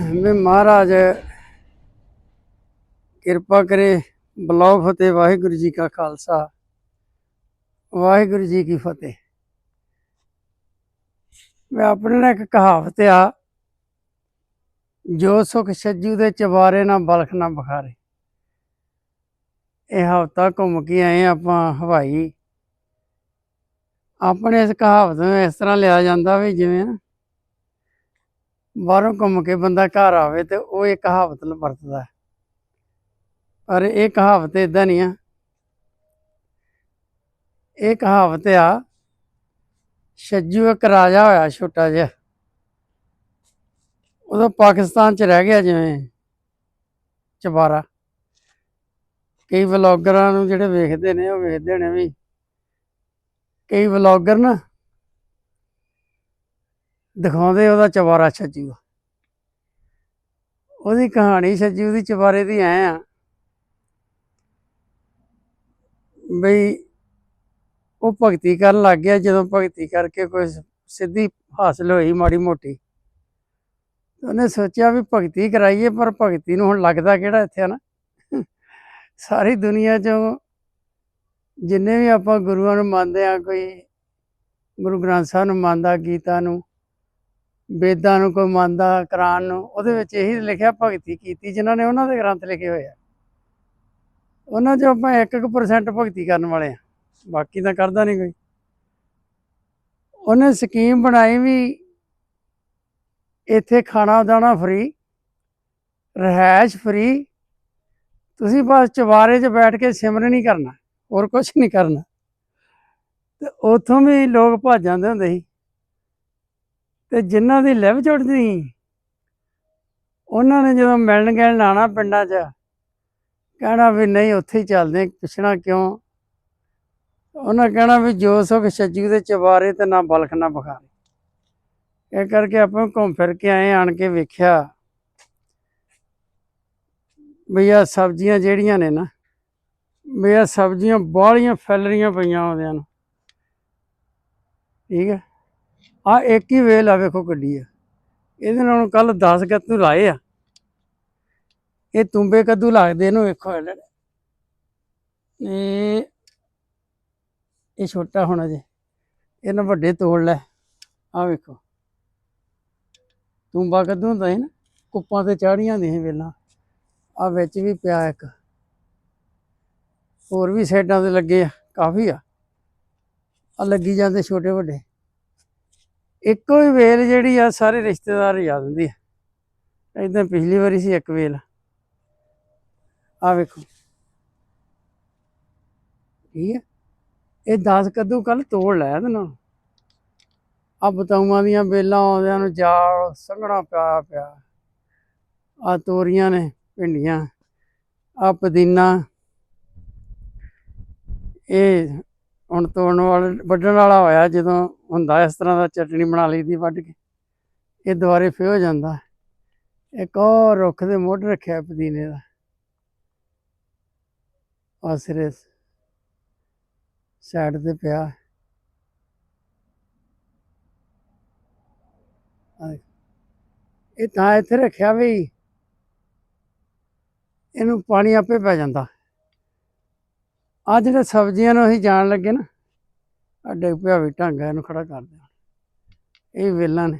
ਮੈਂ ਮਹਾਰਾਜ, ਕਿਰਪਾ ਕਰੇ ਬਲਾਉ ਫਤਿਹ, ਵਾਹਿਗੁਰੂ ਜੀ ਕਾ ਖਾਲਸਾ, ਵਾਹਿਗੁਰੂ ਜੀ ਕੀ ਫਤਿਹ। ਮੈਂ ਆਪਣੇ ਨਾਲ ਇੱਕ ਕਹਾਵਤ ਆ, ਜੋ ਸੁਖ ਛੱਜੂ ਦੇ ਚਵਾਰੇ ਨਾ ਬਲਖ ਨਾ ਬਖਾਰੇ। ਇਹ ਹਫਤਾ ਘੁੰਮ ਕੇ ਆਏ ਆਪਾਂ ਹਵਾਈ। ਆਪਣੇ ਇਸ ਕਹਾਵਤ ਨੂੰ ਇਸ ਤਰ੍ਹਾਂ ਲਿਆ ਜਾਂਦਾ ਵੀ ਜਿਵੇਂ ਬਾਹਰੋਂ ਘੁੰਮ ਕੇ ਬੰਦਾ ਘਰ ਆਵੇ ਤੇ ਉਹ ਇਹ ਕਹਾਵਤ ਲ- ਵਰਤਦਾ ਪਰ ਇਹ ਕਹਾਵਤ ਇਦਾਂ ਨਹੀਂ ਆ। ਇਹ ਕਹਾਵਤ ਆ ਛੱਜੂ ਇੱਕ ਰਾਜਾ ਹੋਇਆ ਛੋਟਾ ਜਿਹਾ। ਉਦੋਂ ਪਾਕਿਸਤਾਨ ਚ ਰਹਿ ਗਿਆ ਜਿਵੇਂ ਚਬਾਰਾ। ਕਈ ਵਲੌਗਰਾਂ ਨੂੰ ਜਿਹੜੇ ਵੇਖਦੇ ਨੇ ਉਹ ਵੇਖਦੇ ਨੇ ਵੀ ਕਈ ਵਲੌਗਰ ਨਾ ਦਿਖਾਉਂਦੇ ਉਹਦਾ ਚਵਾਰਾ ਛੱਜੂ। ਉਹਦੀ ਕਹਾਣੀ ਛੱਜੂ ਦੀ ਚਵਾਰੇ ਦੀ ਐ ਆ। ਬਈ ਉਹ ਭਗਤੀ ਕਰਨ ਲੱਗ ਗਿਆ, ਜਦੋਂ ਭਗਤੀ ਕਰਕੇ ਕੋਈ ਸਿੱਧੀ ਹਾਸਲ ਹੋਈ ਮਾੜੀ ਮੋਟੀ। ਉਹਨੇ ਸੋਚਿਆ ਵੀ ਭਗਤੀ ਕਰਾਈਏ, ਪਰ ਭਗਤੀ ਨੂੰ ਹੁਣ ਲੱਗਦਾ ਕਿਹੜਾ ਇੱਥੇ ਆ ਨਾ। ਸਾਰੀ ਦੁਨੀਆ 'ਚੋਂ ਜਿੰਨੇ ਵੀ ਆਪਾਂ ਗੁਰੂਆਂ ਨੂੰ ਮੰਨਦੇ ਆ, ਕੋਈ ਗੁਰੂ ਗ੍ਰੰਥ ਸਾਹਿਬ ਨੂੰ ਮੰਨਦਾ, ਗੀਤਾ ਨੂੰ ਵੇਦਾਂ ਨੂੰ ਕੋਈ ਮੰਨਦਾ, ਕੁਰਾਨ ਨੂੰ, ਉਹਦੇ ਵਿੱਚ ਇਹੀ ਲਿਖਿਆ ਭਗਤੀ ਕੀਤੀ, ਜਿਨ੍ਹਾਂ ਨੇ ਉਹਨਾਂ ਦੇ ਗ੍ਰੰਥ ਲਿਖੇ ਹੋਏ ਆ। ਉਹਨਾਂ ਚੋਂ ਆਪਾਂ 1% ਭਗਤੀ ਕਰਨ ਵਾਲੇ ਆ, ਬਾਕੀ ਤਾਂ ਕਰਦਾ ਨਹੀਂ ਕੋਈ। ਉਹਨੇ ਸਕੀਮ ਬਣਾਈ ਵੀ ਇੱਥੇ ਖਾਣਾ ਦਾਣਾ ਫ੍ਰੀ ਰਹਿائش ਫ੍ਰੀ ਤੁਸੀਂ ਬਸ ਚਵਾਰੇ 'ਚ ਬੈਠ ਕੇ ਸਿਮਰਨ ਨਹੀਂ ਕਰਨਾ, ਹੋਰ ਕੁਝ ਨਹੀਂ ਕਰਨਾ। ਤੇ ਉਥੋਂ ਵੀ ਲੋਕ ਭੱਜ ਜਾਂਦੇ ਹੁੰਦੇ ਸੀ। ਤੇ ਜਿਨ੍ਹਾਂ ਦੀ ਲਿਵ ਚੜਦੀ ਉਹਨਾਂ ਨੇ ਜਦੋਂ ਮਿਲਣ ਗਿਲਣ ਆਉਣਾ ਪਿੰਡਾਂ 'ਚ ਕਹਿਣਾ ਵੀ ਨਹੀਂ ਉੱਥੇ ਹੀ ਚੱਲਦੇ ਹਾਂ, ਪੁੱਛਣਾ ਕਿਉਂ? ਉਹਨਾਂ ਕਹਿਣਾ ਵੀ ਜੋ ਸੁਖ ਛੱਜੂ ਦੇ ਚਵਾਰੇ ਤੇ ਨਾ ਬਲਖ ਨਾ ਬਖਾਰੇ। ਇਹ ਕਰਕੇ ਆਪਾਂ ਘੁੰਮ ਫਿਰ ਕੇ ਆਏ ਆਣ ਕੇ ਵੇਖਿਆ ਵੀ ਆ ਸਬਜ਼ੀਆਂ ਜਿਹੜੀਆਂ ਨੇ ਨਾ ਵੀ ਆ ਸਬਜ਼ੀਆਂ ਬਾਹਲੀਆਂ ਫੈਲ ਰਹੀਆਂ ਪਈਆਂ ਆਉਂਦਿਆਂ ਨੂੰ। ਠੀਕ ਹੈ ਆ ਇੱਕ ਹੀ ਵੇਲ ਆ ਵੇਖੋ ਗੱਡੀ ਆ। ਇਹਦੇ ਨਾਲ ਕੱਲ 10 ਗੱਤੂ ਲਾਏ ਆ। ਇਹ ਤੁੰਬੇ ਕੱਦੂ ਲੱਗਦੇ ਇਹਨੂੰ ਵੇਖੋ ਇਹ ਇਹ ਛੋਟਾ ਹੋਣਾ ਜੇ ਇਹਨਾਂ ਵੱਡੇ ਤੋੜ ਲੈ। ਆ ਵੇਖੋ। ਤੁੰਬਾ ਕੱਦੂ ਹੁੰਦਾ ਸੀ ਨਾ, ਕੁੱਪਾਂ ਤੇ ਚਾੜੀਆਂ ਹੁੰਦੀਆਂ ਵੇਲਾਂ। ਆ ਵਿੱਚ ਵੀ ਪਿਆ ਇੱਕ। ਹੋਰ ਵੀ ਸਾਈਡਾਂ ਤੇ ਲੱਗੇ ਆ। ਕਾਫੀ ਆ। ਆ ਲੱਗੀ ਜਾਂਦੇ ਛੋਟੇ ਵੱਡੇ। ਇੱਕੋ ਹੀ ਵੇਲ ਜਿਹੜੀ ਆ ਸਾਰੇ ਰਿਸ਼ਤੇਦਾਰ ਯਾਦ ਹੁੰਦੀ ਆ। ਇਦਾਂ ਪਿਛਲੀ ਵਾਰੀ ਸੀ ਇੱਕ ਵੇਲ। ਆ ਵੇਖੋ। ਠੀਕ ਹੈ ਇਹ 10 ਕੱਦੂ ਕੱਲ ਤੋੜ ਲਿਆ ਇਹਦੇ ਨਾਲ। ਆ ਬਤਾਊਆਂ ਦੀਆਂ ਵੇਲਾਂ ਆਉਂਦਿਆਂ ਨੂੰ ਜਾਲ ਸੰਘਣਾ ਪਿਆ ਪਿਆ। ਆ ਤੋਰੀਆਂ ਨੇ, ਭਿੰਡੀਆਂ। ਆ ਪੁਦੀਨਾ। ਇਹ ਹੁਣ ਤੋੜਨ ਵਾਲਾ ਵੱਢਣ ਵਾਲਾ ਹੋਇਆ ਜਦੋਂ ਹੁੰਦਾ ਇਸ ਤਰ੍ਹਾਂ ਦਾ ਚਟਣੀ ਬਣਾ ਲਈ ਦੀ ਵੱਢ ਕੇ, ਇਹ ਦੁਬਾਰੇ ਫੇ ਹੋ ਜਾਂਦਾ। ਇੱਕ ਹੋਰ ਰੁੱਖ ਦੇ ਮੋਢ ਰੱਖਿਆ ਪੁਦੀਨੇ ਦਾ। ਆਸਰੇ ਸਾਈਡ ਤੇ ਪਿਆ। ਇਹ ਤਾਂ ਇੱਥੇ ਰੱਖਿਆ ਵੀ ਇਹਨੂੰ ਪਾਣੀ ਆਪੇ ਪੈ ਜਾਂਦਾ। ਆ ਜਿਹੜੇ ਸਬਜ਼ੀਆਂ ਨੂੰ ਅਸੀਂ ਜਾਣ ਲੱਗੇ ਨਾ ਆ ਡਿੱਗ ਪਿਆ ਵੀ ਢੰਗ ਆ, ਇਹਨੂੰ ਖੜਾ ਕਰ ਦਿਆਂ ਇਹ ਵੇਲਾਂ ਨੇ।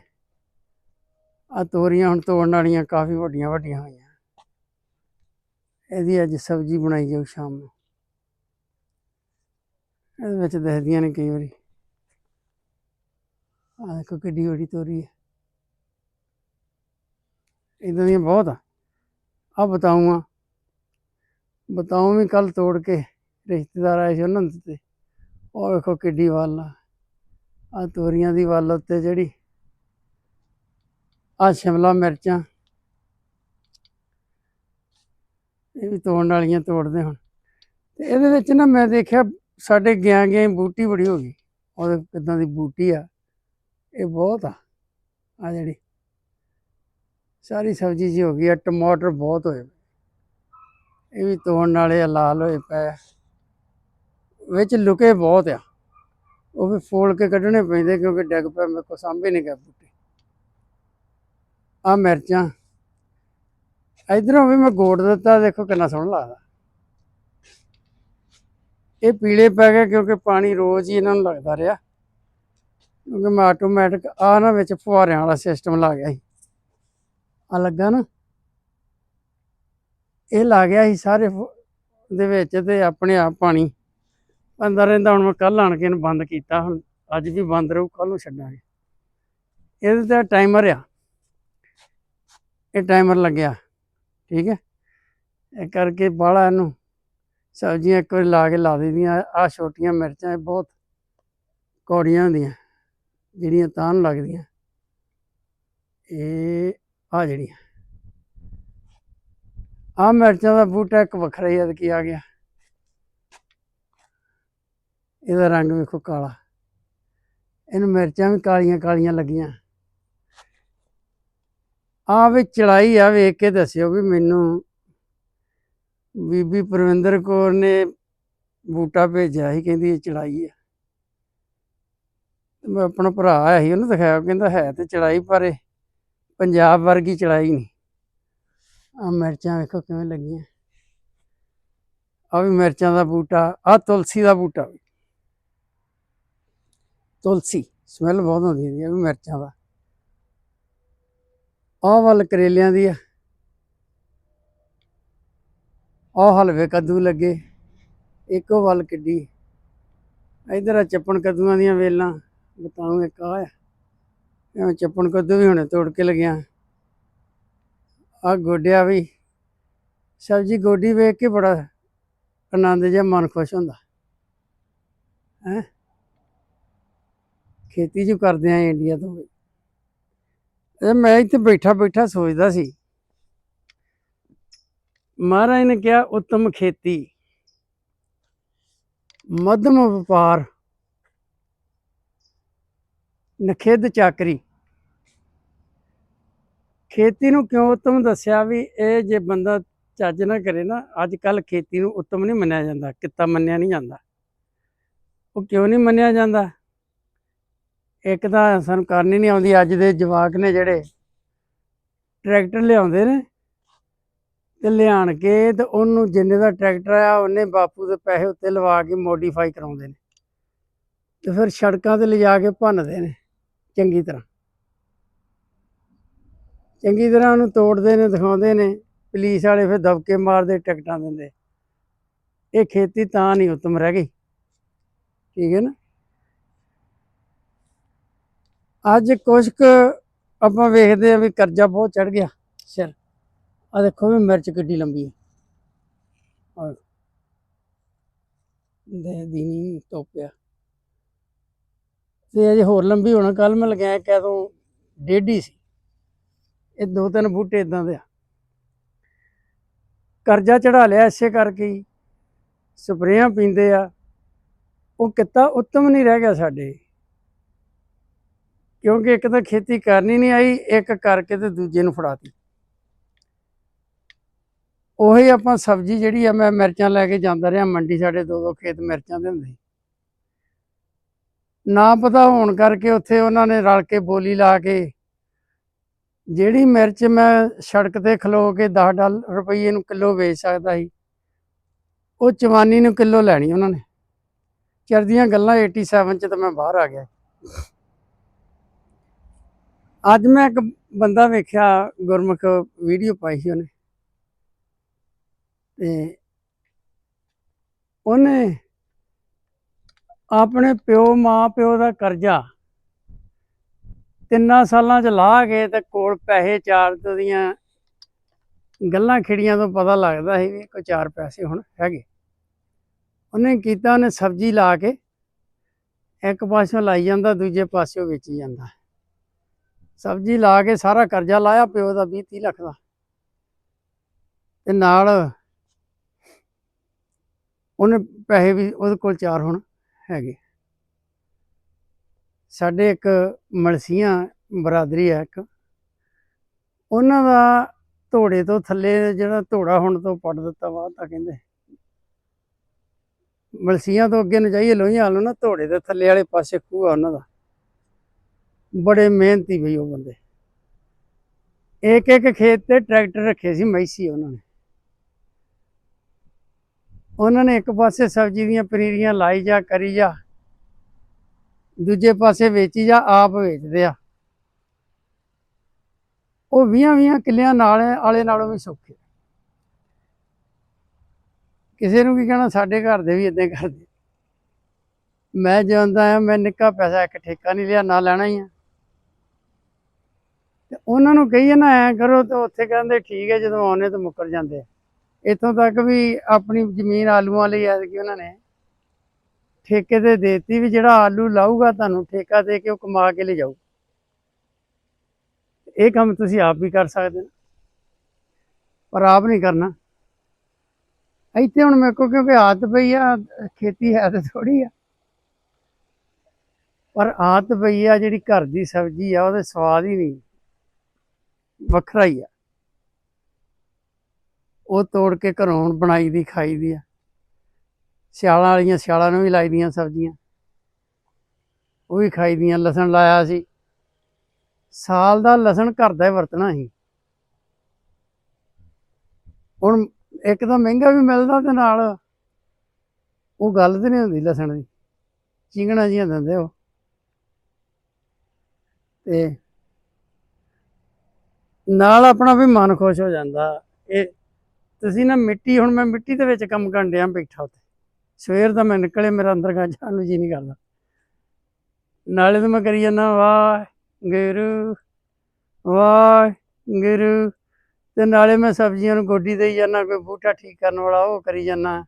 ਆ ਤੋਰੀਆਂ ਹੁਣ ਤੋੜਨ ਵਾਲੀਆਂ ਕਾਫੀ ਵੱਡੀਆਂ ਵੱਡੀਆਂ ਹੋਈਆਂ। ਇਹਦੀ ਅੱਜ ਸਬਜ਼ੀ ਬਣਾਈ ਜਾਊ ਸ਼ਾਮ ਨੂੰ। ਇਹਦੇ ਵਿੱਚ ਦਿਖਦੀਆਂ ਨੇ ਕਈ ਵਾਰੀ ਆ ਦੇਖੋ ਕਿੱਡੀ ਵੱਡੀ ਤੋਰੀ ਹੈ। ਇਦਾਂ ਦੀਆਂ ਬਹੁਤ ਆ। ਆ ਬਤਾਊਆਂ। ਬਤਾਊਂ ਵੀ ਕੱਲ ਤੋੜ ਕੇ ਰਿਸ਼ਤੇਦਾਰ ਆਏ ਸੀ ਉਹਨਾਂ ਨੂੰ ਦਿੱਤੇ ਉਹ ਵੇਖੋ ਕਿੱਡੀ ਵੱਲ ਆ। ਆ ਤੋਰੀਆਂ ਦੀ ਵੱਲ ਉੱਤੇ ਜਿਹੜੀ ਆ ਸ਼ਿਮਲਾ ਮਿਰਚਾਂ। ਇਹ ਵੀ ਤੋੜਨ ਵਾਲੀਆਂ ਤੋੜਦੇ ਹੁਣ। ਤੇ ਇਹਦੇ ਵਿੱਚ ਨਾ ਮੈਂ ਦੇਖਿਆ ਸਾਡੇ ਗਿਆ ਗਿਆ ਬੂਟੀ ਬੜੀ ਹੋ ਗਈ। ਉਹਦੇ ਕਿਦਾਂ ਦੀ ਬੂਟੀ ਆ। ਇਹ ਬਹੁਤ ਆ। ਆ ਜਿਹੜੀ ਸਾਰੀ ਸਬਜ਼ੀ ਜੀ ਹੋ ਗਈ ਆ। ਟਮਾਟਰ ਬਹੁਤ ਹੋਏ। ਇਹ ਵੀ ਤੋੜਨ ਵਾਲੇ ਆ, ਲਾਲ ਹੋਏ ਪਏ ਆ। ਵਿੱਚ ਲੁਕੇ ਬਹੁਤ ਆ। ਉਹ ਵੀ ਫੋਲ ਕੇ ਕੱਢਣੇ ਪੈਂਦੇ ਕਿਉਂਕਿ ਡਿੱਗ ਪਿਆ, ਮੇਰੇ ਕੋ ਸਾਂਭੇ ਨਹੀਂ ਗਿਆ ਬੂਟੇ। ਆ ਮਿਰਚਾਂ। ਇਧਰੋਂ ਵੀ ਮੈਂ ਗੋੜ ਦਿੱਤਾ, ਦੇਖੋ ਕਿੰਨਾ ਸੋਹਣਾ ਲੱਗਦਾ। ਇਹ ਪੀਲੇ ਪੈ ਗਏ ਕਿਉਂਕਿ ਪਾਣੀ ਰੋਜ਼ ਹੀ ਇਹਨਾਂ ਨੂੰ ਲੱਗਦਾ ਰਿਹਾ। ਕਿਉਂਕਿ ਮੈਂ ਆਟੋਮੈਟਿਕ ਆ ਨਾ ਵਿੱਚ ਫੁਹਾਰਿਆਂ ਵਾਲਾ ਸਿਸਟਮ ਲਾ ਗਿਆ ਸੀ। ਆ ਲੱਗਾ ਨਾ। ਇਹ ਲਾ ਗਿਆ ਸੀ ਸਾਰੇ ਫੁ- ਦੇ ਵਿੱਚ ਤੇ ਆਪਣੇ ਆਪ ਪਾਣੀ। ਅੰਦਰ ਰਹਿੰਦਾ, ਹੁਣ ਮੈਂ ਕੱਲ ਆਣ ਕੇ ਇਹਨੂੰ ਬੰਦ ਕੀਤਾ, ਹੁਣ ਅੱਜ ਵੀ ਬੰਦ ਰਹੂ ਕੱਲ ਨੂੰ ਛੱਡਾਂਗੇ। ਇਹਦੇ ਤੇ ਟਾਈਮਰ ਆ। ਇਹ ਟਾਈਮਰ ਲੱਗਿਆ, ਠੀਕ ਹੈ? ਇਹ ਕਰਕੇ ਬਾਹਲਾ ਇਹਨੂੰ ਸਬਜ਼ੀਆਂ ਇੱਕ ਵਾਰੀ ਲਾ ਕੇ ਲਾ ਦਿੰਦੀਆਂ ਆ ਛੋਟੀਆਂ ਮਿਰਚਾਂ, ਇਹ ਬਹੁਤ ਕੌੜੀਆਂ ਹੁੰਦੀਆਂ, ਜਿਹੜੀਆਂ ਤਾਂ ਲੱਗਦੀਆਂ। ਇਹ ਆ ਜਿਹੜੀਆਂ। ਆ ਮਿਰਚਾਂ ਦਾ ਬੂਟਾ ਇੱਕ ਵੱਖਰਾ ਹੀ ਅਦ ਐਤਕੀ ਆ ਗਿਆ? ਇਹਦਾ ਰੰਗ ਵੇਖੋ ਕਾਲਾ। ਇਹਨੂੰ ਮਿਰਚਾਂ ਵੀ ਕਾਲੀਆਂ ਕਾਲੀਆਂ ਲੱਗੀਆਂ। ਆ ਵੀ ਚੜਾਈ ਆ ਵੇਖ ਕੇ ਦੱਸਿਓ ਵੀ ਮੈਨੂੰ ਬੀਬੀ ਪ੍ਰਵਿੰਦਰ ਕੌਰ ਨੇ ਬੂਟਾ ਭੇਜਿਆ ਸੀ, ਕਹਿੰਦੀ ਇਹ ਚੜਾਈ ਆ। ਮੈਂ ਆਪਣਾ ਭਰਾ ਆਇਆ ਸੀ, ਉਹਨੂੰ ਦਿਖਾਇਆ ਕਹਿੰਦਾ ਹੈ ਤੇ ਚੜਾਈ, ਪਰ ਇਹ ਪੰਜਾਬ ਵਰਗੀ ਚੜਾਈ ਨਹੀਂ। ਆ ਮਿਰਚਾਂ ਵੇਖੋ ਕਿਵੇਂ ਲੱਗੀਆਂ। ਆ ਵੀ ਮਿਰਚਾਂ ਦਾ ਬੂਟਾ ਆ ਤੁਲਸੀ ਦਾ ਬੂਟਾ ਵੀ ਤੁਲਸੀ, ਸਮੈਲ ਬਹੁਤ ਆਉਂਦੀ ਹੈ ਵੀ ਮਿਰਚਾਂ ਦਾ। ਆਹ ਵੱਲ ਕਰੇਲਿਆਂ ਦੀ ਆ। ਆਹ ਹਲਵੇ ਕੱਦੂ ਲੱਗੇ, ਇੱਕੋ ਵੱਲ ਕਿੱਡੀ। ਇਧਰ ਆ ਚੱਪਣ ਕੱਦੂਆਂ ਦੀਆਂ ਵੇਲਾਂ ਬਤਾਉਂ ਇੱਕ ਆ। ਆ ਚੱਪਣ ਕੱਦੂ ਵੀ ਹੁਣੇ ਤੋੜ ਕੇ ਲਗਿਆ। ਆ ਗੋਡਿਆ ਵੀ, ਸਬਜੀ ਗੋਡੀ ਵੇਖ ਕੇ ਬੜਾ ਆਨੰਦ ਜਿਹਾ, ਮਨ ਖੁਸ਼ ਹੁੰਦਾ। ਹੈ? ਖੇਤੀ ਜੋ ਕਰਦੇ ਆ ਇੰਡੀਆ ਤੋਂ ਵੀ। ਇਹ ਮੈਂ ਇੱਥੇ ਬੈਠਾ ਬੈਠਾ ਸੋਚਦਾ ਸੀ। ਮਹਾਰਾਜ ਨੇ ਕਿਹਾ, ਉੱਤਮ ਖੇਤੀ, ਮੱਧਮ ਵਪਾਰ ਨਖੇਦ ਚਾਕਰੀ। ਖੇਤੀ ਨੂੰ ਕਿਉਂ ਉੱਤਮ ਦੱਸਿਆ ਵੀ ਇਹ ਜੇ ਬੰਦਾ ਚੱਜ ਨਾ ਕਰੇ ਨਾ ਅੱਜ ਕੱਲ ਖੇਤੀ ਨੂੰ ਉੱਤਮ ਨਹੀਂ ਮੰਨਿਆ ਜਾਂਦਾ, ਕਿੱਤਾ ਮੰਨਿਆ ਨਹੀਂ ਜਾਂਦਾ। ਉਹ ਕਿਉਂ ਨਹੀਂ ਮੰਨਿਆ ਜਾਂਦਾ? ਇੱਕ ਤਾਂ ਸਾਨੂੰ ਕਰਨੀ ਨਹੀਂ ਆਉਂਦੀ, ਅੱਜ ਦੇ ਜਵਾਕ ਨੇ ਜਿਹੜੇ ਟਰੈਕਟਰ ਲਿਆਉਂਦੇ ਨੇ ਤੇ ਲਿਆਣ ਕੇ ਤੇ ਉਹਨੂੰ ਜਿੰਨੇ ਦਾ ਟਰੈਕਟਰ ਆ ਉਹਨੇ ਬਾਪੂ ਦੇ ਪੈਸੇ ਉੱਤੇ ਲਵਾ ਕੇ ਮੋਡੀਫਾਈ ਕਰਾਉਂਦੇ ਨੇ। ਤੇ ਫਿਰ ਸੜਕਾਂ ਤੇ ਲਿਜਾ ਕੇ ਭੰਨਦੇ ਨੇ, ਚੰਗੀ ਤਰ੍ਹਾਂ। ਚੰਗੀ ਤਰ੍ਹਾਂ ਉਹਨੂੰ ਤੋੜਦੇ ਨੇ, ਦਿਖਾਉਂਦੇ ਨੇ, ਪੁਲਿਸ ਵਾਲੇ ਫਿਰ ਦਬਕੇ ਮਾਰਦੇ, ਟਿਕਟਾਂ ਦਿੰਦੇ। ਇਹ ਖੇਤੀ ਤਾਂ ਨਹੀਂ ਉਤਮ ਰਹਿ ਗਈ। ਠੀਕ ਹੈ ਨਾ? ਅੱਜ ਕੁਛ ਕੁ ਆਪਾਂ ਵੇਖਦੇ ਆ ਵੀ ਕਰਜ਼ਾ ਬਹੁਤ ਚੜ ਗਿਆ ਸਿਰ। ਆ ਦੇਖੋ ਵੀ ਮਿਰਚ ਕਿੱਡੀ ਲੰਬੀ ਹੈ। ਆ ਦੇ ਦੀ ਨਹੀਂ ਤੇ ਅਜੇ ਹੋਰ ਲੰਬੀ ਹੋਣਾ। ਕੱਲ ਮੈਂ ਲਗਾਇਆ ਕਹਿ ਤੋਂ ਡੇਢੀ ਸੀ। ਇਹ ਦੋ ਤਿੰਨ ਬੂਟੇ ਇਦਾਂ ਦੇ ਆ। ਕਰਜ਼ਾ ਚੜਾ ਲਿਆ ਇਸੇ ਕਰਕੇ ਹੀ। ਸਪਰੇਆਂ ਪੀਂਦੇ ਆ। ਉਹ ਕਿੱਤਾ ਉੱਤਮ ਨਹੀਂ ਰਹਿ ਗਿਆ ਸਾਡੇ। ਕਿਉਂਕਿ ਇੱਕ ਤਾਂ ਖੇਤੀ ਕਰਨੀ ਨਹੀਂ ਆਈ, ਇੱਕ ਕਰਕੇ ਤੇ ਦੂਜੇ ਨੂੰ ਫੜਾਤੀ। ਉਹੀ ਆਪਾਂ ਸਬਜ਼ੀ ਜਿਹੜੀ ਆ, ਮੈਂ ਮਿਰਚਾਂ ਲੈ ਕੇ ਜਾਂਦਾ ਰਿਹਾ, ਮੰਡੀ ਸਾਡੇ ਦੋ ਦੋ ਖੇਤ ਮਿਰਚਾਂ ਦੇ ਹੁੰਦੇ। ਨਾ ਪਤਾ ਹੋਣ ਕਰਕੇ ਉੱਥੇ ਉਹਨਾਂ ਨੇ ਰਲ ਕੇ ਬੋਲੀ ਲਾ ਕੇ, ਜਿਹੜੀ ਮਿਰਚ ਮੈਂ ਸੜਕ ਤੇ ਖਲੋ ਕੇ 10 ਡਾਲਰ ਰੁਪਏ ਨੂੰ ਕਿਲੋ ਵੇਚ ਸਕਦਾ ਸੀ, ਉਹ ਚਵਾਨੀ ਨੂੰ ਕਿਲੋ ਲੈਣੀ ਉਹਨਾਂ ਨੇ। ਚਰਦੀਆਂ ਗੱਲਾਂ 87 ਚ ਤਾਂ ਮੈਂ ਬਾਹਰ ਆ ਗਿਆ। ਅੱਜ ਮੈਂ ਇੱਕ ਬੰਦਾ ਵੇਖਿਆ, ਗੁਰਮੁਖ ਵੀਡੀਓ ਪਾਈ ਸੀ ਉਹਨੇ। ਤੇ ਉਹਨੇ ਆਪਣੇ ਪਿਓ, ਮਾਂ ਪਿਓ ਦਾ ਕਰਜ਼ਾ ਤਿੰਨਾਂ ਸਾਲਾਂ ਚ ਲਾ ਕੇ ਤੇ ਕੋਲ ਪੈਸੇ ਚਾਰ ਦੀਆਂ ਗੱਲਾਂ ਖਿੜੀਆਂ ਤੋਂ ਪਤਾ ਲੱਗਦਾ ਸੀ ਵੀ ਕੋਈ ਚਾਰ ਪੈਸੇ ਹੁਣ ਹੈਗੇ। ਉਹਨੇ ਕੀਤਾ, ਉਹਨੇ ਸਬਜ਼ੀ ਲਾ ਕੇ ਇੱਕ ਪਾਸਿਓਂ ਲਾਈ ਜਾਂਦਾ, ਦੂਜੇ ਪਾਸਿਓਂ ਵੇਚੀ ਜਾਂਦਾ। ਸਬਜ਼ੀ ਲਾ ਕੇ ਸਾਰਾ ਕਰਜ਼ਾ ਲਾਇਆ ਪਿਓ ਦਾ 20 30 ਲੱਖ ਦਾ। ਤੇ ਨਾਲ ਉਹਨੇ ਪੈਸੇ ਵੀ ਉਹਦੇ ਕੋਲ ਚਾਰ ਹੁਣ ਹੈਗੇ। ਸਾਡੇ ਇੱਕ ਮਲਸੀਆਂ ਬਰਾਦਰੀ ਹੈ ਇੱਕ। ਉਹਨਾਂ ਦਾ ਧੋੜੇ ਤੋਂ ਥੱਲੇ ਜਿਹੜਾ ਧੋੜਾ ਹੁਣ ਤੋਂ ਪੜ ਦਿੱਤਾ ਵਾ, ਤਾਂ ਕਹਿੰਦੇ ਮਲਸੀਆਂ ਤੋਂ ਅੱਗੇ ਨੂੰ ਜਾਈਏ ਲੋਹੀਆਂ ਵੱਲ ਨਾ ਧੋੜੇ ਦੇ ਥੱਲੇ ਵਾਲੇ ਪਾਸੇ ਖੂਹ ਆ ਉਹਨਾਂ ਦਾ। ਬੜੇ ਮਿਹਨਤੀ ਬਈ ਉਹ ਬੰਦੇ। ਇੱਕ ਇੱਕ ਖੇਤ ਤੇ ਟਰੈਕਟਰ ਰੱਖੇ ਸੀ ਮੈਸੀ ਉਹਨਾਂ ਨੇ। ਉਹਨਾਂ ਨੇ ਇੱਕ ਪਾਸੇ ਸਬਜ਼ੀ ਦੀਆਂ ਪਨੀਰੀਆਂ ਲਾਈ ਜਾ, ਕਰੀ ਜਾ, ਦੂਜੇ ਪਾਸੇ ਵੇਚੀ ਜਾ, ਆਪ ਵੇਚਦੇ ਆ। ਉਹ 20 20 ਕਿੱਲਿਆਂ ਨਾਲ ਆਲੇ ਨਾਲੋਂ ਵੀ ਸੌਖੇ। ਕਿਸੇ ਨੂੰ ਕੀ ਕਹਿਣਾ, ਸਾਡੇ ਘਰ ਦੇ ਵੀ ਇਦਾਂ ਕਰਦੇ। ਮੈਂ ਜਾਂਦਾ ਆ ਮੈਂ ਨਿੱਕਾ ਪੈਸਾ ਇੱਕ ਠੇਕਾ ਨਹੀਂ ਲਿਆ, ਨਾ ਲੈਣਾ ਹੀ ਆ। ਤੇ ਉਹਨਾਂ ਨੂੰ ਕਹੀਏ ਨਾ, ਐ ਕਰੋ ਤੇ ਉੱਥੇ ਕਹਿੰਦੇ ਠੀਕ ਹੈ, ਜਦੋਂ ਆਉਨੇ ਤਾਂ ਮੁੱਕਰ ਜਾਂਦੇ ਇਥੋਂ ਤੱਕ ਵੀ ਆਪਣੀ ਜ਼ਮੀਨ ਆਲੂਆਂ ਲਈ ਐਤਕੀ ਉਹਨਾਂ ਨੇ ਠੇਕੇ ਤੇ ਦੇਤੀ ਵੀ ਜਿਹੜਾ ਆਲੂ ਲਾਊਗਾ ਤੁਹਾਨੂੰ ਠੇਕਾ ਦੇ ਕੇ ਉਹ ਕਮਾ ਕੇ ਲੈ ਜਾਊ ਇਹ ਕੰਮ ਤੁਸੀਂ ਆਪ ਵੀ ਕਰ ਸਕਦੇ ਹੋ। ਪਰ ਆਪ ਨਹੀਂ ਕਰਨਾ। ਇੱਥੇ ਹੁਣ ਮੇਰੇ ਕੋਲ ਕਿਉਂਕਿ ਆਦਤ ਪਈ ਆ, ਖੇਤੀ ਹੈ ਤੇ ਥੋੜੀ ਆ। ਪਰ ਆਦਤ ਪਈ ਆ ਜਿਹੜੀ ਘਰ ਦੀ ਸਬਜ਼ੀ ਆ, ਉਹਦੇ ਸਵਾਦ ਹੀ ਨਹੀਂ। ਵੱਖਰਾ ਹੀ ਆ। ਉਹ ਤੋੜ ਕੇ ਘਰੋਂ ਹੁਣ ਬਣਾਈ ਦੀ, ਖਾਈ ਦੀ ਆ। ਸਿਆਲਾਂ ਵਾਲੀਆਂ ਸਿਆਲਾਂ ਨੂੰ ਵੀ ਲਾਈ ਦੀਆਂ ਸਬਜ਼ੀਆਂ। ਉਹ ਵੀ ਖਾਈ ਦੀਆਂ, ਲਸਣ ਲਾਇਆ ਸੀ। ਸਾਲ ਦਾ ਲਸਣ ਘਰ ਦਾ ਹੀ ਵਰਤਣਾ ਸੀ। ਹੁਣ ਇੱਕ ਤਾਂ ਮਹਿੰਗਾ ਵੀ ਮਿਲਦਾ ਤੇ ਨਾਲ ਉਹ ਗੱਲ ਤੇ ਨਹੀਂ ਹੁੰਦੀ ਲਸਣ ਦੀ। ਚਿੰਗਣਾ ਜੀਆਂ ਦਿੰਦੇ ਉਹ। ਤੇ ਨਾਲ ਆਪਣਾ ਵੀ ਮਨ ਖੁਸ਼ ਹੋ ਜਾਂਦਾ। ਇਹ ਤੁਸੀਂ ਨਾ ਮਿੱਟੀ, ਹੁਣ ਮੈਂ ਮਿੱਟੀ ਦੇ ਵਿੱਚ ਕੰਮ ਕਰਨ ਡਿਆ ਬੈਠਾ ਉੱਤੇ ਸਵੇਰ ਦਾ ਮੈਂ ਨਿਕਲੇ, ਮੇਰਾ ਅੰਦਰ ਗਾ ਜਾਣ ਨੂੰ ਜੀ ਨਹੀਂ ਕਰਦਾ। ਨਾਲੇ ਤਾਂ ਮੈਂ ਕਰੀ ਜਾਂਦਾ ਵਾਹ ਗੁਰੂ ਵਾਹ ਗੁਰੂ ਤੇ ਨਾਲੇ ਮੈਂ ਸਬਜ਼ੀਆਂ ਨੂੰ ਗੋਡੀ ਦੇਈ ਜਾਂਦਾ, ਕੋਈ ਬੂਟਾ ਠੀਕ ਕਰਨ ਵਾਲਾ, ਉਹ ਕਰੀ ਜਾਂਦਾ।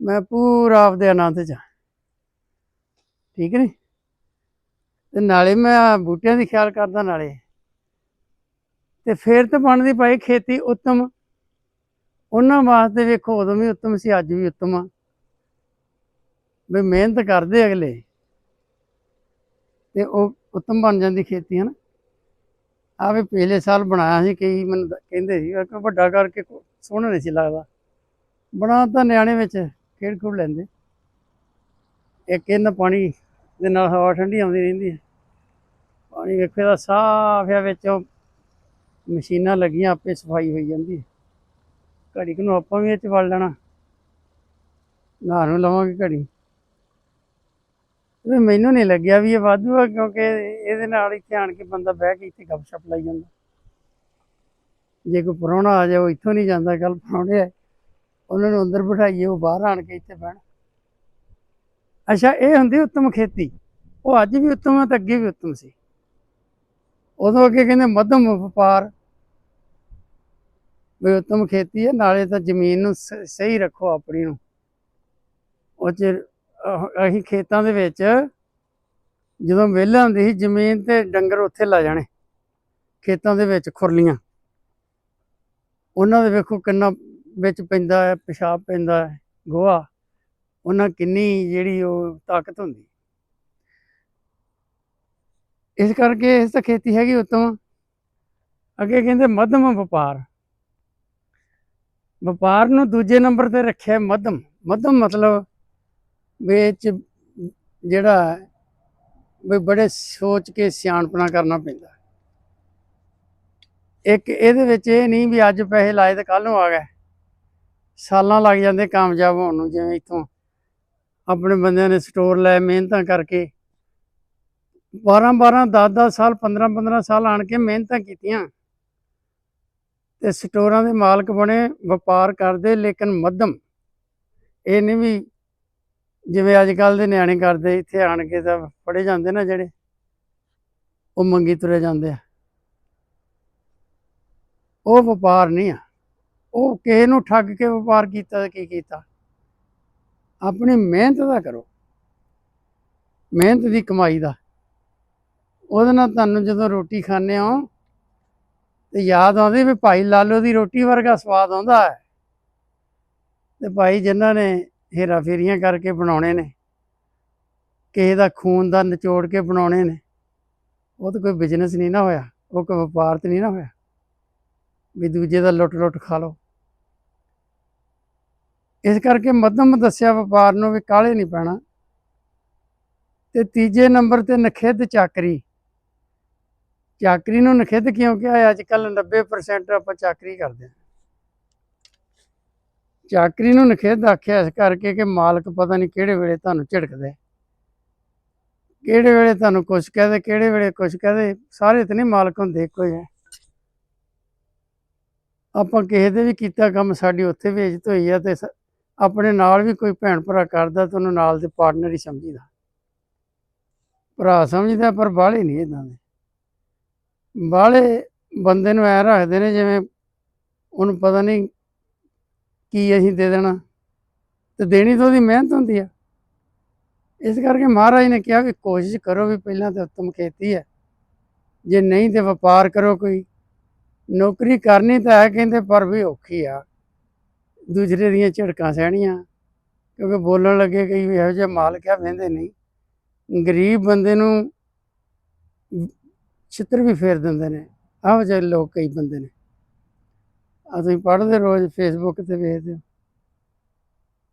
ਮੈਂ ਪੂਰਾ ਆਪਦੇ ਆਨੰਦ ਚ ਠੀਕ ਨਹੀਂ ਤੇ ਨਾਲੇ ਮੈਂ ਬੂਟਿਆਂ ਦੀ ਖਿਆਲ ਕਰਦਾ ਨਾਲੇ। ਤੇ ਫਿਰ ਤਾਂ ਬਣਦੀ ਭਾਈ ਖੇਤੀ ਉੱਤਮ। ਉਹਨਾਂ ਵਾਸਤੇ ਵੇਖੋ ਉਦੋਂ ਵੀ ਉੱਤਮ ਸੀ, ਅੱਜ ਵੀ ਉੱਤਮ ਆ। ਵੀ ਮਿਹਨਤ ਕਰਦੇ ਅਗਲੇ। ਤੇ ਉਹ ਉੱਤਮ ਬਣ ਜਾਂਦੀ ਖੇਤੀ, ਹਨ। ਆ ਵੀ ਪਿਛਲੇ ਸਾਲ ਬਣਾਇਆ ਸੀ, ਕਈ ਮੈਨੂੰ ਕਹਿੰਦੇ ਸੀ ਕਿ ਵੱਡਾ ਕਰਕੇ ਸੋਹਣਾ ਨਹੀਂ ਸੀ ਲੱਗਦਾ। ਬਣਾ ਤਾਂ ਨਿਆਣੇ ਵਿੱਚ ਖੇਡ ਖੂਡ ਲੈਂਦੇ। ਇੱਕ ਇਹਨਾਂ ਪਾਣੀ ਦੇ ਨਾਲ ਹਵਾ ਠੰਡੀ ਆਉਂਦੀ ਰਹਿੰਦੀ ਹੈ। ਪਾਣੀ ਵੇਖੇ ਦਾ ਸਾਫ਼ ਆ ਵਿੱਚੋਂ ਮਸ਼ੀਨਾਂ ਲੱਗੀਆਂ, ਆਪੇ ਸਫ਼ਾਈ ਹੋਈ ਜਾਂਦੀ ਹੈ। ਘੜੀ ਕੁ ਨੂੰ ਆਪਾਂ ਵੀ ਇਹ ਚ ਵੜ ਲੈਣਾ। ਨਹਾ ਨੂੰ ਲਵਾਂਗੇ ਘੜੀ। ਤੇ ਮੈਨੂੰ ਨਹੀਂ ਲੱਗਿਆ ਵੀ ਇਹ ਵਾਧੂ ਆ, ਕਿਉਂਕਿ ਇਹਦੇ ਨਾਲ ਇੱਥੇ ਆਣ ਕੇ ਬੰਦਾ ਬਹਿ ਕੇ ਇੱਥੇ ਗੱਪਸ਼ਪ ਲਾਈ ਜਾਂਦਾ। ਜੇ ਕੋਈ ਪ੍ਰਾਹੁਣਾ ਆ ਜਾਏ, ਉਹ ਇੱਥੋਂ ਨਹੀਂ ਜਾਂਦਾ ਕੱਲ ਪ੍ਰਾਹੁਣੇ ਆ ਉਹਨਾਂ ਨੂੰ ਅੰਦਰ ਬਿਠਾਈਏ, ਉਹ ਬਾਹਰ ਆਣ ਕੇ ਇੱਥੇ ਬਹਿਣ। ਅੱਛਾ, ਇਹ ਹੁੰਦੀ ਉੱਤਮ ਖੇਤੀ। ਉਹ ਅੱਜ ਵੀ ਉੱਤਮ ਆ, ਤੇ ਅੱਗੇ ਵੀ ਉੱਤਮ ਸੀ। ਉਦੋਂ ਅੱਗੇ ਕਹਿੰਦੇ, ਮੱਧਮ ਵਪਾਰ ਵੀ ਉੱਤਮ ਖੇਤੀ ਹੈ, ਨਾਲੇ ਤਾਂ ਜ਼ਮੀਨ ਨੂੰ ਸ- ਸਹੀ ਰੱਖੋ ਆਪਣੀ ਨੂੰ। ਉਹ ਚ ਅਸੀਂ ਖੇਤਾਂ ਦੇ ਵਿੱਚ ਜਦੋਂ ਵਿਹਲਾ ਹੁੰਦੀ ਸੀ, ਜ਼ਮੀਨ ਤੇ ਡੰਗਰ ਉੱਥੇ ਲਾ ਜਾਣੇ, ਖੇਤਾਂ ਦੇ ਵਿੱਚ ਖੁਰਲੀਆਂ। ਉਹਨਾਂ ਦੇ ਵੇਖੋ ਕਿੰਨਾ ਵਿੱਚ ਪੈਂਦਾ ਹੈ, ਪਿਸ਼ਾਬ ਪੈਂਦਾ ਹੈ, ਗੋਹਾ। ਉਹਨਾਂ ਕਿੰਨੀ ਜਿਹੜੀ ਉਹ ਤਾਕਤ ਹੁੰਦੀ। ਇਸ ਕਰਕੇ ਇਸ ਤਾਂ ਖੇਤੀ ਹੈਗੀ ਉੱਤਮ। ਅੱਗੇ ਕਹਿੰਦੇ ਮੱਧਮ ਵਪਾਰ। ਵਪਾਰ ਨੂੰ ਦੂਜੇ ਨੰਬਰ ਤੇ ਰੱਖਿਆ ਮੱਧਮ। ਮੱਧਮ ਮਤਲਬ ਵਿੱਚ ਜਿਹੜਾ ਵੀ ਬੜੇ ਸੋਚ ਕੇ ਸਿਆਣਪਣਾ ਕਰਨਾ ਪੈਂਦਾ। ਇੱਕ ਇਹਦੇ ਵਿੱਚ ਇਹ ਨਹੀਂ ਵੀ ਅੱਜ ਪੈਸੇ ਲਾਏ ਤੇ ਕੱਲ ਨੂੰ ਆ ਗਏ। ਸਾਲਾਂ ਲੱਗ ਜਾਂਦੇ ਕਾਮਯਾਬ ਹੋਣ ਨੂੰ, ਜਿਵੇਂ ਇੱਥੋਂ ਆਪਣੇ ਬੰਦਿਆਂ ਨੇ ਸਟੋਰ ਲੈ ਮਿਹਨਤਾਂ ਕਰਕੇ। 12 12 10 10 ਸਾਲ 15 15 ਸਾਲ ਆਣ ਕੇ ਮਿਹਨਤਾਂ ਕੀਤੀਆਂ। ਤੇ ਸਟੋਰਾਂ ਦੇ ਮਾਲਕ ਬਣੇ, ਵਪਾਰ ਕਰਦੇ, ਲੇਕਿਨ ਮੱਧਮ। ਇਹ ਨਹੀਂ ਵੀ ਜਿਵੇਂ ਅੱਜ ਕੱਲ ਦੇ ਨਿਆਣੇ ਕਰਦੇ, ਇੱਥੇ ਆਣ ਕੇ ਤਾਂ ਫੜੇ ਜਾਂਦੇ ਨਾ ਜਿਹੜੇ, ਉਹ ਮੰਗੀ ਤੁਰੇ ਜਾਂਦੇ ਆ। ਉਹ ਵਪਾਰ ਨਹੀਂ ਆ। ਉਹ ਕਿਸੇ ਨੂੰ ਠੱਗ ਕੇ ਵਪਾਰ ਕੀਤਾ ਤੇ ਕੀ ਕੀਤਾ? ਆਪਣੀ ਮਿਹਨਤ ਦਾ ਕਰੋ। ਮਿਹਨਤ ਦੀ ਕਮਾਈ ਦਾ। ਉਹਦੇ ਨਾਲ ਤੁਹਾਨੂੰ ਜਦੋਂ ਰੋਟੀ ਖਾਂਦੇ ਹੋ ਤੇ ਯਾਦ ਆਉਂਦੀ ਵੀ ਭਾਈ ਲਾਲੋ ਦੀ ਰੋਟੀ ਵਰਗਾ ਸਵਾਦ ਆਉਂਦਾ ਹੈ। ਤੇ ਭਾਈ ਜਿਨ੍ਹਾਂ ਨੇ ਹੇਰਾ ਫੇਰੀਆਂ ਕਰਕੇ ਬਣਾਉਣੇ ਨੇ, ਕਿਸੇ ਦਾ ਖੂਨ ਦਾ ਨਿਚੋੜ ਕੇ ਬਣਾਉਣੇ ਨੇ, ਉਹ ਤਾਂ ਕੋਈ ਬਿਜ਼ਨਸ ਨਹੀਂ ਨਾ ਹੋਇਆ, ਉਹ ਕੋਈ ਵਪਾਰ ਤੇ ਨਹੀਂ ਨਾ ਹੋਇਆ। ਵੀ ਦੂਜੇ ਦਾ ਲੁੱਟ ਲੁੱਟ ਖਾ ਲਓ। ਇਸ ਕਰਕੇ ਮੱਧਮ ਦੱਸਿਆ ਵਪਾਰ ਨੂੰ ਵੀ ਕਾਲੇ ਨਹੀਂ ਪੈਣਾ। ਤੇ ਤੀਜੇ ਨੰਬਰ ਤੇ ਨਖਿੱਧ ਚਾਕਰੀ। ਚਾਕਰੀ ਨੂੰ ਨਖਿੱਧ ਕਿਉਂ ਕਿਹਾ? ਅੱਜ ਕੱਲ 90% ਆਪਾਂ ਚਾਕਰੀ ਕਰਦੇ ਹਾਂ। ਚਾਕਰੀ ਨੂੰ ਨਖਿੱਧ ਆਖਿਆ ਇਸ ਕਰਕੇ ਕਿ ਮਾਲਕ ਪਤਾ ਨਹੀਂ ਕਿਹੜੇ ਵੇਲੇ ਤੁਹਾਨੂੰ ਝਿੜਕਦਾ ਕਿਹੜੇ ਵੇਲੇ ਤੁਹਾਨੂੰ ਕੁਛ ਕਹਦੇ, ਕਿਹੜੇ ਵੇਲੇ ਕੁਛ ਕਹਦੇ, ਸਾਰੇ ਤੇ ਨਹੀਂ ਮਾਲਕ ਹੁੰਦੇ ਇੱਕੋ ਹੈ ਆਪਾਂ ਕਿਸੇ ਦੇ ਵੀ ਕੀਤਾ ਕੰਮ ਸਾਡੀ ਉੱਥੇ ਵੀ ਇੱਜ਼ਤ ਹੋਈ ਆ ਤੇ ਆਪਣੇ ਨਾਲ ਵੀ ਕੋਈ ਭੈਣ ਭਰਾ ਕਰਦਾ ਤੁਹਾਨੂੰ ਨਾਲ ਦੇ ਪਾਰਟਨਰ ਹੀ ਸਮਝੀਦਾ। ਭਰਾ ਸਮਝਦਾ ਪਰ ਬਾਹਲੇ ਨਹੀਂ ਇਦਾਂ ਦੇ। ਬਾਹਲੇ ਬੰਦੇ ਨੂੰ ਐ ਰੱਖਦੇ ਨੇ ਜਿਵੇਂ ਉਹਨੂੰ ਪਤਾ ਨਹੀਂ ਕੀ ਅਸੀਂ ਦੇ ਦੇਣਾ। ਤੇ ਦੇਣੀ ਤਾਂ ਉਹਦੀ ਮਿਹਨਤ ਹੁੰਦੀ ਆ। ਇਸ ਕਰਕੇ ਮਹਾਰਾਜ ਨੇ ਕਿਹਾ ਵੀ ਕੋਸ਼ਿਸ਼ ਕਰੋ ਵੀ ਪਹਿਲਾਂ ਤੇ ਉੱਤਮ ਖੇਤੀ ਹੈ। ਜੇ ਨਹੀਂ ਤੇ ਵਪਾਰ ਕਰੋ ਕੋਈ। ਨੌਕਰੀ ਕਰਨੀ ਤਾਂ ਹੈ ਕਹਿੰਦੇ, ਪਰ ਵੀ ਔਖੀ ਆ। ਦੂਜਰੇ ਦੀਆਂ ਝੜਕਾਂ ਸਹਿਣੀਆਂ। ਕਿਉਂਕਿ ਬੋਲਣ ਲੱਗੇ ਕਈ ਇਹੋ ਜਿਹੇ ਮਾਲਕ ਆ ਵਹਿੰਦੇ ਨਹੀਂ। ਗਰੀਬ ਬੰਦੇ ਨੂੰ ਛਿੱਤਰ ਵੀ ਫੇਰ ਦਿੰਦੇ ਨੇ, ਆਹੋ ਜਿਹੇ ਲੋਕ ਕਈ ਬੰਦੇ ਨੇ। ਆ ਤੁਸੀਂ ਪੜ੍ਹਦੇ ਰੋਜ਼ ਫੇਸਬੁੱਕ ਤੇ ਵੇਖਦੇ ਹੋ।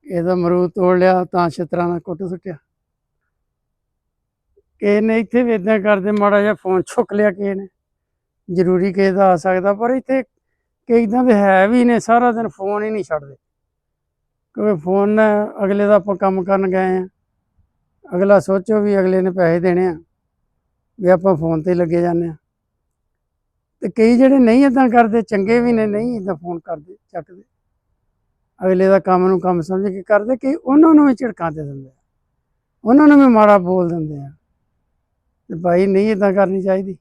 ਇਹਦਾ ਮਰੂਦ ਤੋੜ ਲਿਆ, ਤਾਂ ਛਿੱਤਰਾਂ ਨਾਲ ਕੁੱਟ ਸੁੱਟਿਆ। ਕਿਸੇ ਨੇ ਇੱਥੇ ਵੀ ਇਦਾਂ ਕਰਦੇ, ਮਾੜਾ ਜਿਹਾ ਫੋਨ ਛੁੱਕ ਲਿਆ ਕਿਸੇ ਨੇ। ਜ਼ਰੂਰੀ ਕਿਸੇ ਦਾ ਆ ਸਕਦਾ, ਪਰ ਇੱਥੇ ਕਈ ਇਦਾਂ ਦੇ ਹੈ ਵੀ ਨੇ, ਸਾਰਾ ਦਿਨ ਫੋਨ ਹੀ ਨਹੀਂ ਛੱਡਦੇ। ਕਿਉਂਕਿ ਫੋਨ ਅਗਲੇ ਦਾ ਆਪਾਂ ਕੰਮ ਕਰਨ ਗਏ ਆ ਅਗਲਾ ਸੋਚੋ ਵੀ ਅਗਲੇ ਨੇ ਪੈਸੇ ਦੇਣੇ ਆ। ਵੀ ਆਪਾਂ ਫੋਨ ਤੇ ਲੱਗੇ ਜਾਂਦੇ ਆ ਤੇ ਕਈ ਜਿਹੜੇ ਨਹੀਂ ਇਦਾਂ ਕਰਦੇ, ਚੰਗੇ ਵੀ ਨੇ, ਨਹੀਂ ਇਦਾਂ ਫੋਨ ਕਰਦੇ ਚੱਕਦੇ ਅਗਲੇ ਦਾ ਕੰਮ ਨੂੰ ਕੰਮ ਸਮਝ ਕੇ ਕਰਦੇ ਕਿ ਉਹਨਾਂ ਨੂੰ ਵੀ ਝਿੜਕਾਂ ਦੇ ਦਿੰਦੇ ਆ। ਉਹਨਾਂ ਨੂੰ ਵੀ ਮਾੜਾ ਬੋਲ ਦਿੰਦੇ ਆ। ਤੇ ਭਾਈ ਨਹੀਂ ਇਦਾਂ ਕਰਨੀ ਚਾਹੀਦੀ।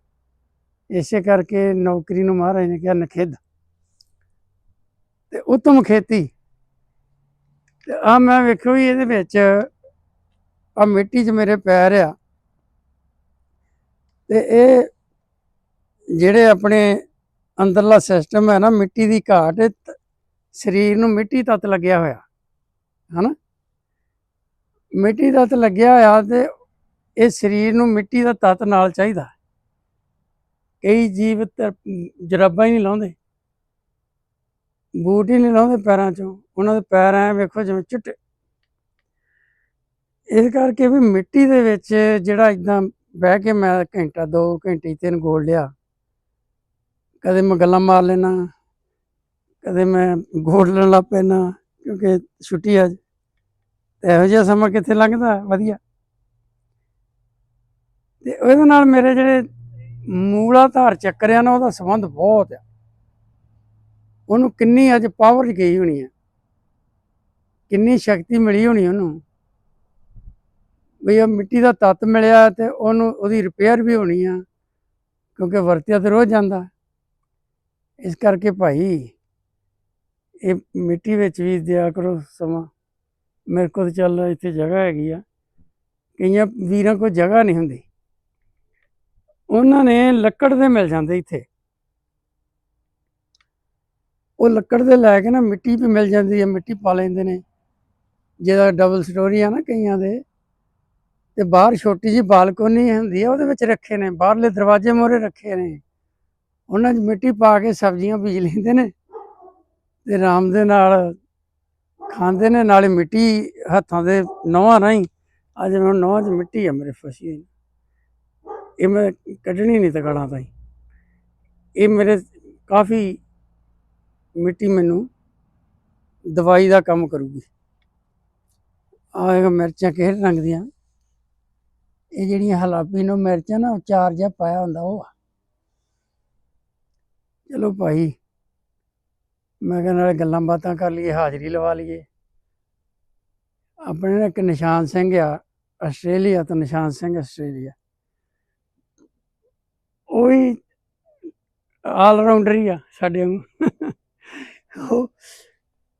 ਇਸੇ ਕਰਕੇ ਨੌਕਰੀ ਨੂੰ ਮਹਾਰਾਜ ਨੇ ਕਿਹਾ ਨਖਿੱਧ। ਤੇ ਉਤਮ ਖੇਤੀ। ਤੇ ਆ ਮੈਂ ਵੇਖੋ ਵੀ ਇਹਦੇ ਵਿੱਚ ਆ ਮਿੱਟੀ 'ਚ ਮੇਰੇ ਪੈਰ ਆ। ਤੇ ਇਹ ਜਿਹੜੇ ਆਪਣੇ ਅੰਦਰਲਾ ਸਿਸਟਮ ਹੈ ਨਾ, ਮਿੱਟੀ ਦੀ ਘਾਟ ਤ- ਸਰੀਰ ਨੂੰ ਮਿੱਟੀ ਤੱਤ ਲੱਗਿਆ ਹੋਇਆ, ਹਨਾ? ਮਿੱਟੀ ਤੱਤ ਲੱਗਿਆ ਹੋਇਆ ਤੇ ਇਹ ਸਰੀਰ ਨੂੰ ਮਿੱਟੀ ਦਾ ਤੱਤ ਨਾਲ ਚਾਹੀਦਾ। ਕਈ ਜੀਵ ਤ- ਜਰਾਬਾਂ ਹੀ ਨਹੀਂ ਲਾਉਂਦੇ। ਬੂਟ ਹੀ ਨਹੀਂ ਲਾਉਂਦੇ ਪੈਰਾਂ 'ਚੋਂ। ਉਹਨਾਂ ਦੇ ਪੈਰ ਐ ਵੇਖੋ ਜਿਵੇਂ ਚਿੱਟੇ। ਇਸ ਕਰਕੇ ਵੀ ਮਿੱਟੀ ਦੇ ਵਿੱਚ ਜਿਹੜਾ ਇਦਾਂ ਬਹਿ ਕੇ ਮੈਂ ਘੰਟਾ 2 ਘੰਟੇ, ਤਿੰਨ ਗੋਲ ਲਿਆ। ਕਦੇ ਮੈਂ ਗੱਲਾਂ ਮਾਰ ਲੈਣਾ ਕਦੇ ਮੈਂ ਗੋਲਣ ਲੱਗ ਪੈਣਾ ਕਿਉਂਕਿ ਛੁੱਟੀ ਅੱਜ। ਇਹੋ ਜਿਹਾ ਸਮਾਂ ਕਿੱਥੇ ਲੰਘਦਾ? ਵਧੀਆ। ਤੇ ਉਹਦੇ ਨਾਲ ਮੇਰੇ ਜਿਹੜੇ ਮੂਲਾਧਾਰ ਚੱਕਰ ਆ ਨਾ, ਉਹਦਾ ਸੰਬੰਧ ਬਹੁਤ ਆ। ਉਹਨੂੰ ਕਿੰਨੀ ਅੱਜ ਪਾਵਰ ਗਈ ਹੋਣੀ ਆ। ਕਿੰਨੀ ਸ਼ਕਤੀ ਮਿਲੀ ਹੋਣੀ ਉਹਨੂੰ। ਵੀ ਉਹ ਮਿੱਟੀ ਦਾ ਤੱਤ ਮਿਲਿਆ ਤੇ ਉਹਨੂੰ ਉਹਦੀ ਰਿਪੇਅਰ ਵੀ ਹੋਣੀ ਆ, ਕਿਉਂਕਿ ਵਰਤਿਆ ਤੇ ਰੋਜ਼ ਜਾਂਦਾ। ਇਸ ਕਰਕੇ ਭਾਈ ਇਹ ਮਿੱਟੀ ਵਿੱਚ ਵੀ ਦਿਆ ਕਰੋ ਸਮਾਂ। ਮੇਰੇ ਕੋਲ ਚੱਲ ਇੱਥੇ ਜਗ੍ਹਾ ਹੈਗੀ ਆ। ਕਈਆਂ ਵੀਰਾਂ ਕੋਲ ਜਗ੍ਹਾ ਨਹੀਂ ਹੁੰਦੀ। ਉਹਨਾਂ ਨੇ ਲੱਕੜ ਦੇ ਮਿਲ ਜਾਂਦੇ ਇੱਥੇ। ਉਹ ਲੱਕੜ ਦੇ ਲੈ ਕੇ ਨਾ ਮਿੱਟੀ ਵੀ ਮਿਲ ਜਾਂਦੀ ਹੈ ਮਿੱਟੀ ਪਾ ਲੈਂਦੇ ਨੇ। ਜਿਹਦਾ ਡਬਲ ਸਟੋਰੀ ਆ ਨਾ ਕਈਆਂ ਦੇ। ਤੇ ਬਾਹਰ ਛੋਟੀ ਜੀ ਬਾਲਕੋਨੀ ਹੁੰਦੀ ਆ, ਉਹਦੇ ਵਿੱਚ ਰੱਖੇ ਨੇ, ਬਾਹਰਲੇ ਦਰਵਾਜ਼ੇ ਮੋਰੇ ਰੱਖੇ ਨੇ। ਉਹਨਾਂ 'ਚ ਮਿੱਟੀ ਪਾ ਕੇ ਸਬਜ਼ੀਆਂ ਬੀਜ ਲੈਂਦੇ ਨੇ ਤੇ ਆਰਾਮ ਦੇ ਨਾਲ ਖਾਂਦੇ ਨੇ, ਨਾਲੇ ਮਿੱਟੀ ਹੱਥਾਂ ਦੇ ਨੌਹਾਂ ਰਾਹੀਂ। ਅੱਜ ਮੈਂ ਨੌਹਾਂ 'ਚ ਮਿੱਟੀ ਆ, ਮੇਰੇ ਫਸੀ ਹੋਈ। ਇਹ ਮੈਂ ਕੱਢਣੀ ਨਹੀਂ ਤਕੜਾ ਤਾਈ। ਇਹ ਮੇਰੇ ਕਾਫੀ ਮਿੱਟੀ ਮੈਨੂੰ ਦਵਾਈ ਦਾ ਕੰਮ ਕਰੂਗੀ। ਆਹ ਮਿਰਚਾਂ ਕਿਹੜੇ ਰੰਗ ਦੀਆਂ? ਇਹ ਜਿਹੜੀਆਂ ਹਲਾਪੀਨੋ ਮਿਰਚਾਂ ਨਾ ਚਾਰ ਜਿਹਾ ਪਾਇਆ ਹੁੰਦਾ ਉਹ। ਆ ਚਲੋ ਭਾਈ, ਮੈਂ ਕਿਹਾ ਨਾਲੇ ਗੱਲਾਂ ਬਾਤਾਂ ਕਰ ਲਈਏ, ਹਾਜ਼ਰੀ ਲਵਾ ਲਈਏ। ਆਪਣੇ ਨਾਲ ਇੱਕ ਨਿਸ਼ਾਨ ਸਿੰਘ ਆ, ਆਸਟ੍ਰੇਲੀਆ ਤੋਂ ਨਿਸ਼ਾਨ ਸਿੰਘ ਆਸਟ੍ਰੇਲੀਆ। ਉਹ ਵੀ ਆਲ ਰਾਊਂਡਰ ਹੀ ਆ ਸਾਡੇ ਵਾਂਗੂ।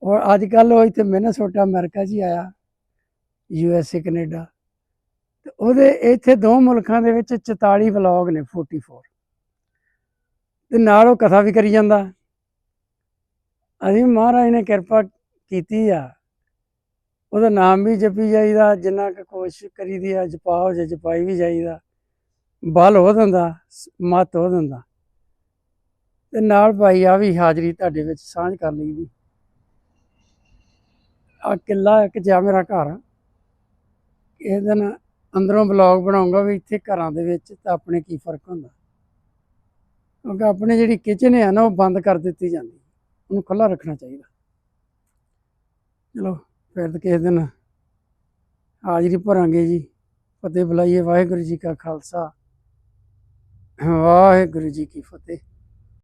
ਔਰ ਅੱਜ ਕੱਲ ਉਹ ਇੱਥੇ ਮੈਨੇਸੋਟਾ ਅਮਰੀਕਾ 'ਚ ਹੀ ਆਇਆ, ਯੂ ਐਸ ਏ, ਕੈਨੇਡਾ। ਤੇ ਉਹਦੇ ਇੱਥੇ ਦੋ ਮੁਲਕਾਂ ਦੇ ਵਿੱਚ 44 ਵਲੌਗ ਨੇ 44 ਤੇ ਨਾਲ ਉਹ ਕਥਾ ਵੀ ਕਰੀ ਜਾਂਦਾ। ਅਸੀਂ ਮਹਾਰਾਜ ਨੇ ਕਿਰਪਾ ਕੀਤੀ ਆ। ਉਹਦਾ ਨਾਮ ਵੀ ਜਪੀ ਜਾਈਦਾ, ਜਿੰਨਾ ਕੁ ਕੋਸ਼ਿਸ਼ ਕਰੀਦੀ ਆ ਜਪਾ ਹੋ ਜਾ ਜਪਾਈ ਵੀ ਜਾਈਦਾ। ਬਲ ਹੋ ਦਿੰਦਾ ਮਤ ਹੋ ਦਿੰਦਾ ਤੇ ਨਾਲ ਭਾਈ ਆ ਵੀ ਹਾਜ਼ਰੀ ਤੁਹਾਡੇ ਵਿੱਚ ਸਾਂਝ ਕਰ ਲਈ ਦੀ ਆ ਕਿੱਲਾ ਇੱਕ ਜਾ ਮੇਰਾ ਘਰ ਇਹ ਦਿਨ ਅੰਦਰੋਂ ਬਲੌਗ ਬਣਾਉਂਗਾ ਵੀ ਇੱਥੇ ਘਰਾਂ ਦੇ ਵਿੱਚ ਤਾਂ ਆਪਣੇ ਕੀ ਫ਼ਰਕ ਹੁੰਦਾ? ਕਿਉਂਕਿ ਆਪਣੀ ਜਿਹੜੀ ਕਿਚਨ ਹੈ ਨਾ, ਉਹ ਬੰਦ ਕਰ ਦਿੱਤੀ ਜਾਂਦੀ। ਉਹਨੂੰ ਖੁੱਲਾ ਰੱਖਣਾ ਚਾਹੀਦਾ। ਚਲੋ, ਫਿਰ ਤਾਂ ਕਿਸੇ ਦਿਨ ਹਾਜ਼ਰੀ ਭਰਾਂਗੇ ਜੀ। ਫਤਿਹ ਬੁਲਾਈਏ। ਵਾਹਿਗੁਰੂ ਜੀ ਕਾ ਖਾਲਸਾ। ਵਾਹਿਗੁਰੂ ਜੀ ਕੀ ਫਤਿਹ।